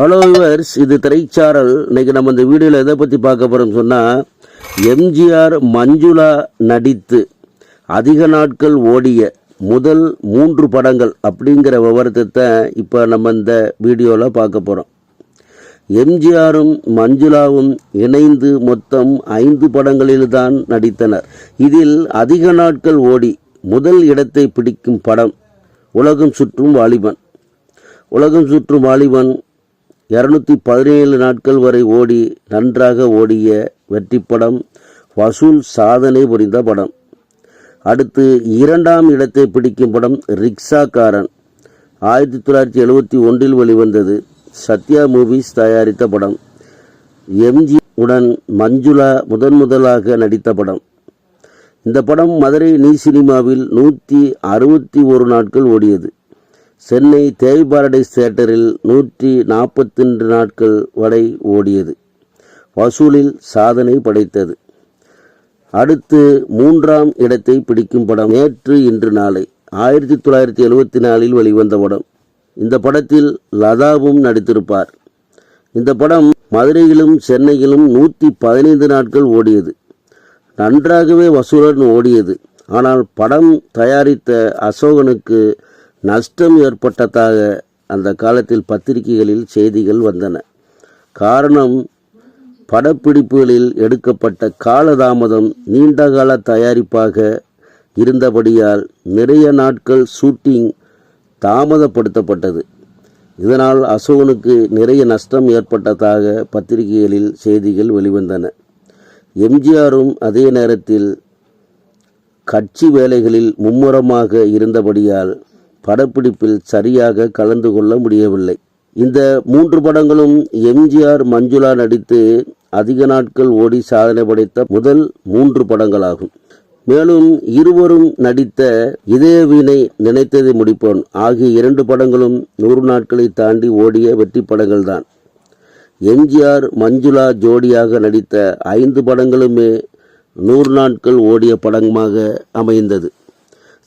Hello viewers இது திரைச்சாரல். இன்னைக்கு நம்ம இந்த வீடியோவில் எதை பற்றி பார்க்க போகிறோம்னு சொன்னால் எம்ஜிஆர் மஞ்சுளா நடித்து அதிக நாட்கள் ஓடிய முதல் மூன்று படங்கள் அப்படிங்கிற விவரத்தை இப்போ நம்ம இந்த வீடியோவில் பார்க்க போகிறோம் எம்ஜிஆரும் மஞ்சுளாவும் இணைந்து மொத்தம் ஐந்து படங்களில்தான் நடித்தனர். இதில் அதிக நாட்கள் ஓடி முதல் இடத்தை பிடிக்கும் படம் உலகம் சுற்றும் வாலிபன். உலகம் சுற்றும் வாலிபன் இரநூத்தி பதினேழு நாட்கள் வரை ஓடி நன்றாக ஓடிய வெற்றி படம் வசூல் சாதனை புரிந்த படம். அடுத்து இரண்டாம் இடத்தை பிடிக்கும் படம் ரிக்ஷாக்காரன். ஆயிரத்தி தொள்ளாயிரத்தி எழுபத்தி ஒன்றில் வெளிவந்தது சத்யா மூவிஸ் தயாரித்த படம். எம்ஜி உடன் மஞ்சுளா முதன் முதலாக நடித்த படம். இந்த படம் மதுரை நீ சினிமாவில் நூற்றி அறுபத்தி ஒரு நாட்கள் ஓடியது. சென்னை தேவி பாரடைஸ் தியேட்டரில் நூற்றி நாற்பத்தி ரெண்டு நாட்கள் வரை ஓடியது. வசூலில் சாதனை படைத்தது. அடுத்து மூன்றாம் இடத்தை பிடிக்கும் படம் நேற்று இன்று நாளை. ஆயிரத்தி தொள்ளாயிரத்தி எழுபத்தி நாலில் வெளிவந்த படம். இந்த படத்தில் லதாவும் நடித்திருப்பார். இந்த படம் மதுரையிலும் சென்னையிலும் நூற்றி பதினைந்து நாட்கள் ஓடியது. நன்றாகவே வசூலன் ஓடியது. ஆனால் படம் தயாரித்த அசோகனுக்கு நஷ்டம் ஏற்பட்டதாக அந்த காலத்தில் பத்திரிகைகளில் செய்திகள் வந்தன. காரணம் படப்பிடிப்புகளில் எடுக்கப்பட்ட காலதாமதம் நீண்டகால தயாரிப்பாக இருந்தபடியால் நிறைய நாட்கள் ஷூட்டிங் தாமதப்படுத்தப்பட்டது. இதனால் அசோகனுக்கு நிறைய நஷ்டம் ஏற்பட்டதாக பத்திரிகைகளில் செய்திகள் வெளிவந்தன. எம்ஜிஆரும் அதே நேரத்தில் கட்சி வேலைகளில் மும்முரமாக இருந்தபடியால் படப்பிடிப்பில் சரியாக கலந்து கொள்ள முடியவில்லை. இந்த மூன்று படங்களும் எம்ஜிஆர் மஞ்சுளா நடித்து அதிக நாட்கள் ஓடி சாதனை படைத்த முதல் மூன்று படங்களாகும். மேலும் இருவரும் நடித்த இதயவீனை நினைத்ததை முடிப்போன். ஆகிய இரண்டு படங்களும் நூறு நாட்களை தாண்டி ஓடிய வெற்றி படங்கள்தான். எம்ஜிஆர் மஞ்சுளா ஜோடியாக நடித்த ஐந்து படங்களுமே நூறு நாட்கள் ஓடிய படமாக அமைந்தது.